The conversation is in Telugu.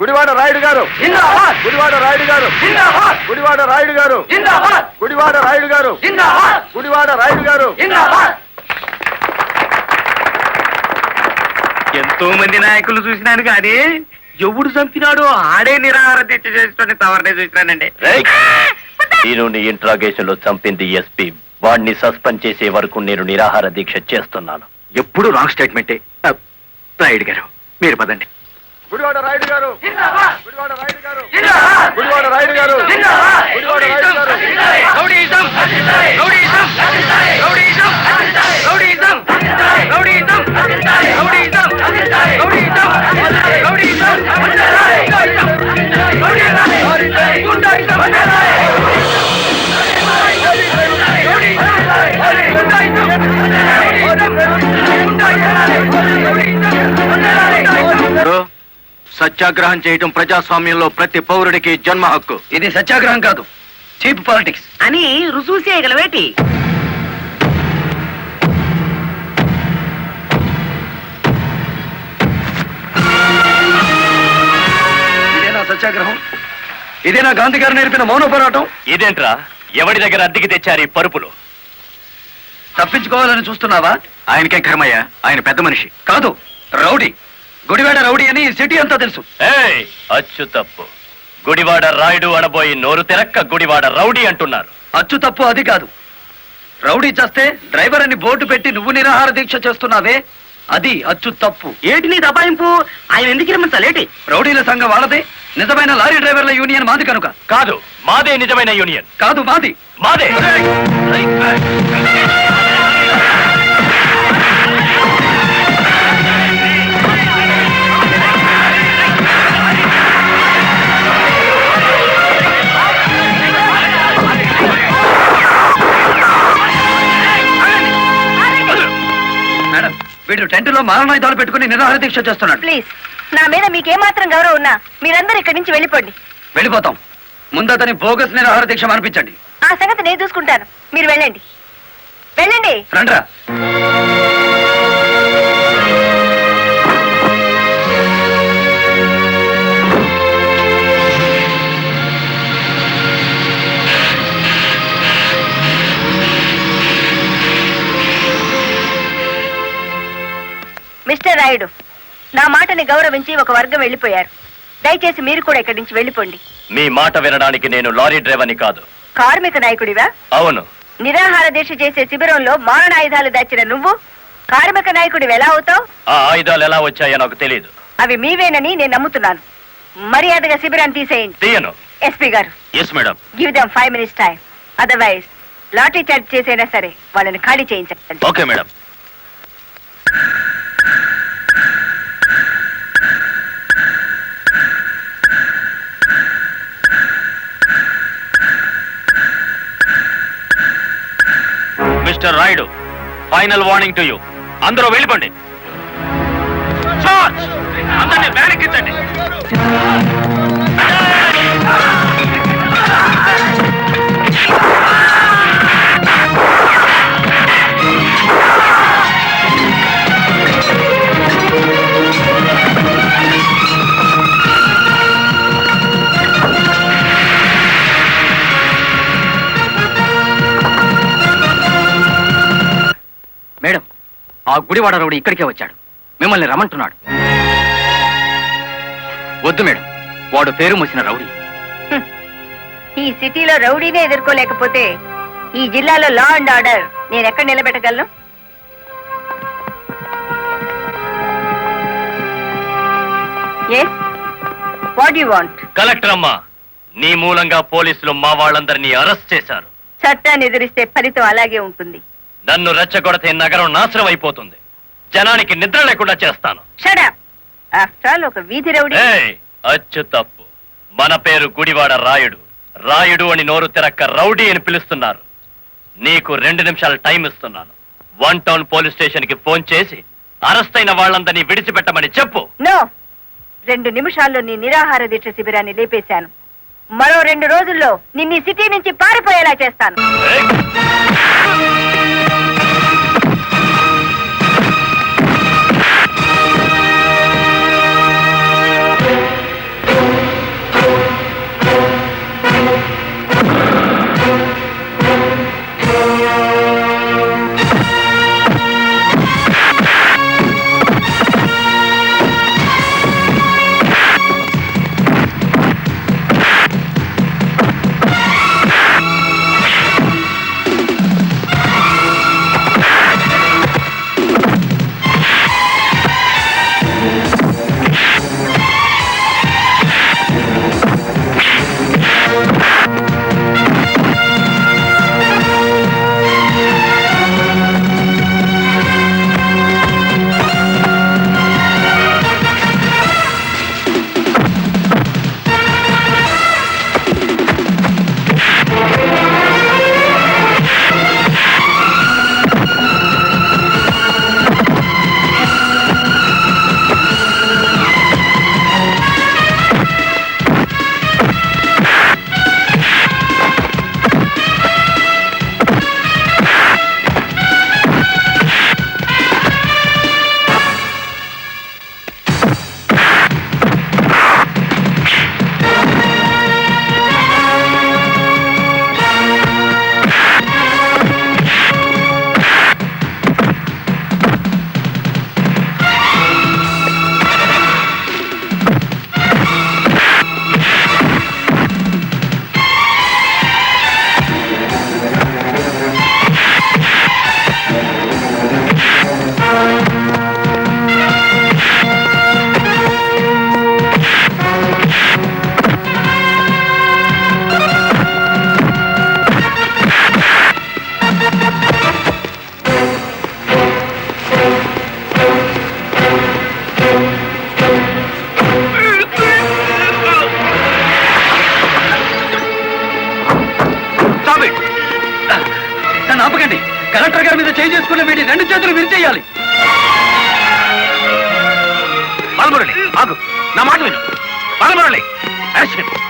గుడివాడ రాయుడు గారు. జిందాబాద్. గుడివాడ రాయుడు గారు. జిందాబాద్. గుడివాడ రాయుడు గారు. జిందాబాద్. గుడివాడ రాయుడు గారు. జిందాబాద్. గుడివాడ రాయుడు గారు. జిందాబాద్. ఎంతో మంది నాయకులు చూసినాను కానీ ఎవడు చంపినాడో ఆడే నిరాహార దీక్ష చేసుకుని తవరనే చూసినానండి. నేను నీ ఇంట్రాగేషన్లో చంపింది ఎస్పీ. వాడిని సస్పెండ్ చేసే వరకు నేను నిరాహార దీక్ష చేస్తున్నాను. ఎప్పుడు రాంగ్ స్టేట్మెంటే. రాయుడు గారు మీరు పదండి. గుడివాడ రాయుడు గారు గుడివాడ రాయుడు గారు గుడివాడ రాయుడు గారు గుడివాడ రాయుడు గారు rowdyism rowdyism rowdyism rowdyism rowdyism rowdyism సత్యాగ్రహం చేయటం ప్రజాస్వామ్యంలో ప్రతి పౌరుడికి జన్మ హక్కు. ఇది సత్యాగ్రహం కాదు. Cheap politics. అని రుజువు చేయగలవేటి ఇదేనా సత్యాగ్రహం. ఇదేనా గాంధీ గారు నేర్పిన మౌన పోరాటం. ఇదేంట్రా? ఎవడి దగ్గర అద్దెకి తెచ్చారు ఈ పరుపులు? తప్పించుకోవాలని చూస్తున్నావా? ఆయనకేం కర్మయ్య. ఆయన పెద్ద మనిషి. కాదు రౌడీ. గుడివాడ రౌడీ అని సిటీ అంతా తెలుసు. ఏయ్ అచ్చు తప్పు. గుడివాడ రాయుడు అనబోయి నోరు తెరక్క గుడివాడ రౌడీ అంటున్నారు. అచ్చు తప్పు అది కాదు. రౌడీ చేస్తే డ్రైవర్ అని బోర్డు పెట్టి నువ్వు నిరాహార దీక్ష చేస్తున్నావే అది అచ్చు తప్పు. ఏటి నీ దబాయింపు ఆయన ఎందుకు రమ్మంతలేటి రౌడీల సంఘం వాళ్ళదే నిజమైన లారీ డ్రైవర్ల యూనియన్ మాది కనుక. కాదు మాదే నిజమైన యూనియన్. కాదు మాది. మాదే. వీడు టెంట్లో మారణాయుధాలు పెట్టుకుని నిరాహార దీక్ష చేస్తున్నాడు. ప్లీజ్ నా మీద మీకేమాత్రం గౌరవం ఉన్నా మీరందరూ ఇక్కడి నుంచి వెళ్ళిపోండి. వెళ్ళిపోతాం. ముందు అతని బోగస్ నిరాహార దీక్ష అనిపించండి. ఆ సంగతి నేను చూసుకుంటాను. మీరు వెళ్ళండి. వెళ్ళండి. రండ్రా. మిస్టర్ రాయుడు నా మాటని గౌరవించి ఒక వర్గం వెళ్ళిపోయారు. దయచేసి మీరు కూడా ఇక్కడి నుంచి వెళ్ళిపోండి. మీ మాట వినడానికి నేను లారీ డ్రైవర్ని కాదు. కార్మిక నాయకుడివా? అవును. నిరాహార దీక్ష చేసే శిబిరంలో మారణాయుధాలు దాచిన నువ్వు? కార్మిక నాయకుడివి ఎలా అవుతావు? ఆ ఆయుధాలు ఎలా వచ్చాయో నాకు తెలియదు అవి మీవేనని నేను నమ్ముతున్నాను. మర్యాదగా శిబిరాన్ని తీసేయండి. తీయను. ఎస్పీ గారు. Yes madam give them five minutes time otherwise lottery charge చేసైనా సరే వాళ్ళని ఖాళీ చేయించండి. Okay madam mister Rayudu. Final warning to you అందరూ వెళ్ళిపోండి. అందరినీ బ్యారెక్కించండి ఆ గుడివాడ రౌడీ ఇక్కడికే వచ్చాడు. మిమ్మల్ని రమ్మంటున్నాడు. వద్దు మేడం వాడు పేరు మూసిన రౌడీ. ఈ సిటీలో రౌడీనే ఎదుర్కోలేకపోతే ఈ జిల్లాలో లా అండ్ ఆర్డర్ నేను ఎక్కడ నిలబెట్టగలను? Yes what you want collector అమ్మా నీ మూలంగా పోలీసులు మా వాళ్ళందరినీ అరెస్ట్ చేశారు. చట్టాన్ని ఎదిరిస్తే ఫలితం అలాగే ఉంటుంది. నన్ను రెచ్చగొడితే నగరం నాశనం అయిపోతుంది జనానికి నిద్ర లేకుండా చేస్తాను. షడా ఆఫ్టర్ ఆల్ ఒక వీధి రౌడీ. ఏయ్, అచ్చు తప్పు. మన పేరు గుడివాడ రాయుడు. రాయుడు అని నోరు తిరక్క రౌడీ అని పిలుస్తున్నారు. నీకు రెండు నిమిషాలు టైం ఇస్తున్నాను. వన్ టౌన్ పోలీస్ స్టేషన్కి ఫోన్ చేసి అరెస్ట్ అయిన వాళ్ళందరినీ విడిచిపెట్టమని చెప్పు. నో రెండు నిమిషాల్లో నీ నిరాహార దీక్ష శిబిరాన్ని లేపేశాను. మరో రెండు రోజుల్లో నిన్ను సిటీ నుంచి పారిపోయేలా చేస్తాను. నన్ను ఆపకండి. కలెక్టర్ గారి మీద చేయి చేసుకున్న వీటి రెండు చేతులు విరిచేయాలి. బాలమురళి ఆగు. నా మాట విను. బాలమురళి అరెస్ట్ చేయండి.